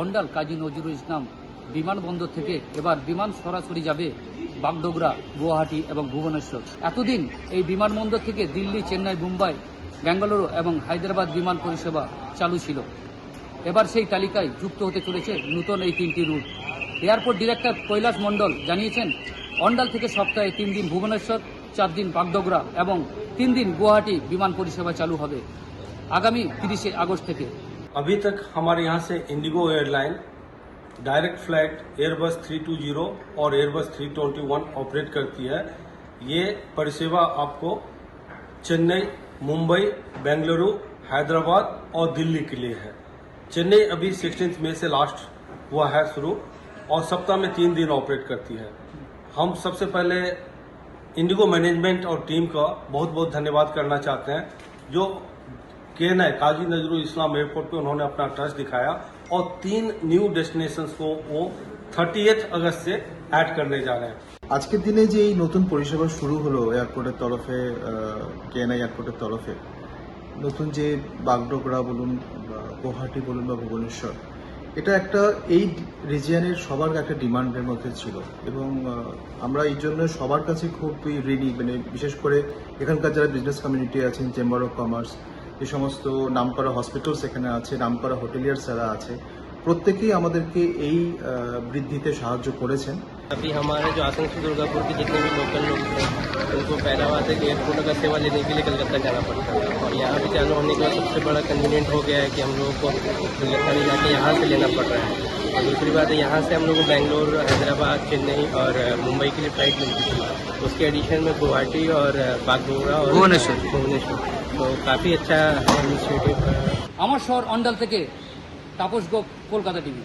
Capital Kazi Nazrul Islam বিমানবন্দর থেকে এবার বিমান সরাসরি যাবে বাগডোগরা, গুয়াহাটি এবং ভুবনেশ্বর। এতদিন এই বিমানবন্দর থেকে দিল্লি, চেন্নাই, মুম্বাই বেঙ্গালুরু এবং হায়দ্রাবাদ বিমান পরিষেবা চালু ছিল। এবার সেই তালিকায় যুক্ত হতে চলেছে নতুন এই তিনটি root. Airport director Kailash Mondal জানিয়েছেন, অন্ডাল থেকে সপ্তাহে তিন দিন ভুবনেশ্বর, চার দিন বাগডোগরা এবং তিন দিন গুয়াহাটি বিমান পরিষেবা চালু হবে। আগামী তিরিশে আগস্ট থেকে। अभी तक हमारे यहाँ से IndiGo airline direct flight Airbus 320 और एयरबस 321 ऑपरेट करती है। ये परिसेवा आपको चेन्नई, मुंबई, बेंगलुरु, हैदराबाद और दिल्ली के लिए है। चेन्नई अभी 16 मई से लास्ट हुआ है शुरू और सप्ताह में तीन दिन ऑपरेट करती है। हम सबसे पहले इंडिगो मैनेजमेंट और टीम का बहुत बहुत धन्यवाद करना चाहते हैं, जो के एन आई काजी नजरुल इस्लाम एयरपोर्ट पे उन्होंने अपना ट्रस्ट दिखाया और तीन न्यू डेस्टिनेशंस को वो थर्टी अगस्त से ऐड करने जा रहे हैं আজকের দিনে যে এই নতুন পরিষেবা শুরু হলো এয়ারপোর্টের তরফে কেএনআই এয়ারপোর্টের তরফে নতুন যে বাগডোগরা বলুন বা গুয়াহাটি বলুন বা ভুবনেশ্বর এটা একটা এই রিজিয়নের সবার একটা ডিমান্ডের মধ্যে ছিল এবং আহ, আমরা এই জন্য সবার কাছে খুব ঋণী মানে বিশেষ করে এখানকার যারা বিজনেস কমিউনিটি আছেন চেম্বার অফ কমার্স যে সমস্ত নামকরা হসপিটালস এখানে আছে নামকরা হোটেলিয়ার্স যারা আছে প্রত্যেকেই আমাদেরকে এই আহ, বৃদ্ধিতে সাহায্য করেছেন अभी हमारे जो आसनसोल दुर्गापुर के जितने भी लोकल लोग थे उनको पहला बात है कि एयरपोर्ट का सेवा लेने के लिए कलकत्ता जाना पड़ता था और यहाँ पे चालू होने के बाद सबसे बड़ा कन्वीनियंट हो गया है कि हम लोगों को कलकत्ता नहीं जाके यहाँ से लेना पड़ रहा है और दूसरी बात है यहाँ से हम लोग को बेंगलोर हैदराबाद चेन्नई और अ, मुंबई के लिए फ्लाइट मिलती थी उसके एडिशन में गुवाहाटी और अ, बागडोगरा और भुवनेश्वर। भुवनेश्वर तो काफ़ी अच्छा इनिशिएटिव আমার শহর অন্ডাল থেকে তাপস গোপ কলকাতা টিভি।